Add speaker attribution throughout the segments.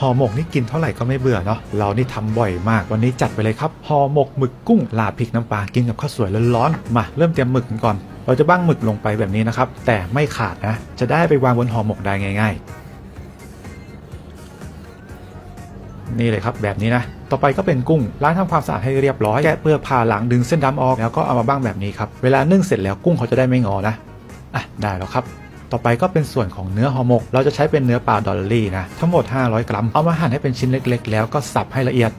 Speaker 1: ห่อหมกนี่กินเท่าไหร่ก็ไม่เบื่อเนาะเรานี่ทำบ่อยมากวันนี้จัดไปเลยครับห่อหมกหมึกกุ้งลาพริกน้ำปลากินกับข้าวสวยร้อนๆมาเริ่มเตรียมหมึกกันก่อน เราจะบ้างหมึกลงไปแบบนี้นะครับ แต่ไม่ขาดนะ จะได้ไปวางบนห่อหมกได้ง่าย ๆ นี่เลยครับแบบนี้นะต่อไปก็เป็นกุ้งล้างทำความสะอาดให้เรียบร้อยแกะเปลือกผ่าหลังดึงเส้นดำออกแล้วก็เอามาบ้างแบบนี้ครับเวลานึ่งเสร็จแล้วกุ้งเขาจะได้ไม่งอนะอะได้แล้วครับ ต่อไปก็เป็นส่วนของเนื้อห่อหมก เราจะใช้เป็นเนื้อปลาดอลลี่นะทั้งหมด 500 กรัม เอามาหั่นให้เป็นชิ้นเล็กๆ แล้วก็สับให้ละเอียด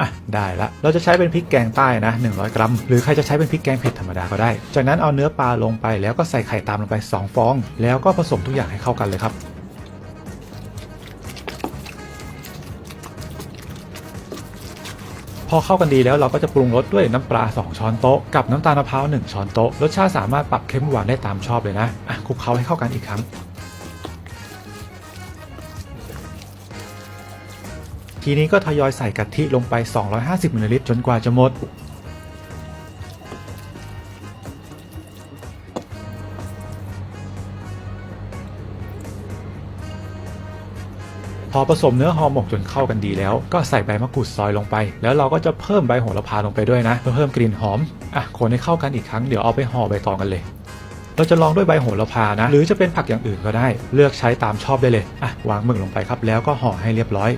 Speaker 1: อะได้ละเราจะใช้เป็นพริกแกงใต้นะ 100 กรัม หรือใครจะใช้เป็นพริกแกงเผ็ดธรรมดาก็ได้ จากนั้นเอาเนื้อปลาลงไปแล้วก็ใส่ไข่ตามลงไป 2 ฟอง แล้วก็ผสมทุกอย่างให้เข้ากันเลยครับ พอเข้ากันดีแล้วเราก็จะปรุงรสด้วยน้ำปลา 2 ช้อนโต๊ะกับน้ำตาลมะพร้าว1ช้อนโต๊ะรสชาติสามารถปรับเค็มหวานได้ตามชอบเลยนะอะคลุกเคล้าให้เข้ากันอีกครั้ง ทีนี้ก็ทยอยใส่กะทิลงไป 250มิลลิลิตรจนกว่าจะหมด พอผสมเนื้อห่อหมกจนเข้ากันดีแล้ว ก็ใส่ใบมะกรูดซอยลงไป แล้วเราก็จะเพิ่มใบโหระพาลงไปด้วยนะ เพื่อเพิ่มกลิ่นหอมอะคนให้เข้ากันอีกครั้งเดี๋ยวเอาไปห่อใบตองกันเลยเราจะลองด้วยใบโหระพานะ หรือจะเป็นผักอย่างอื่นก็ได้ เลือกใช้ตามชอบได้เลยอะวางหมึกลงไปครับแล้วก็ห่อให้เรียบร้อย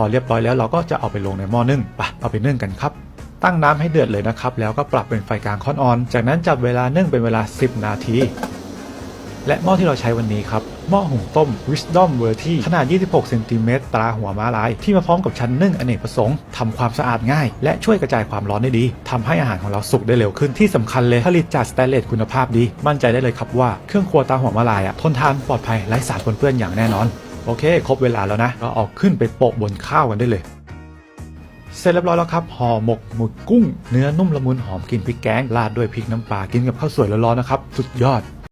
Speaker 1: อเรียบร้อยแล้วเราก็จะเอาไปลงในหม้อนึ่งไปเอาไปนึ่งกันครับ ตั้งน้ำให้เดือดเลยนะครับ แล้วก็ปรับเป็นไฟกลางค่อนอ่อน จากนั้นจับเวลานึ่งเป็นเวลา 10 นาที และหม้อที่เราใช้วันนี้ครับหม้อหุงต้ม Wisdom v e r t i ขนาด 26 เซนติเมตรตราหัวม้าลาย ที่มาพร้อมกับชั้นนึ่งอเนกประสงค์ทำความสะอาดง่าย และช่วยกระจายความร้อนได้ดีทำให้อาหารของเราสุกได้เร็วขึ้นที่สำคัญเลยผลิตจากสแตนเลสคุณภาพดี มั่นใจได้เลยครับว่าเครื่องครัวตาหัวม้าลายอะทนทานปลอดภัยไร้สารปนเปื้อนอย่างแน่นอน โอเค ครบเวลาแล้วนะ เราเอาขึ้นไปโปะบนข้าวกันได้เลย เสร็จเรียบร้อยแล้วครับห่อหมกหมึกกุ้ง เนื้อนุ่มละมุนหอมกลิ่นพริกแกงราดด้วยพริกน้ำปลากินกับข้าวสวยร้อนๆนะครับ สุดยอด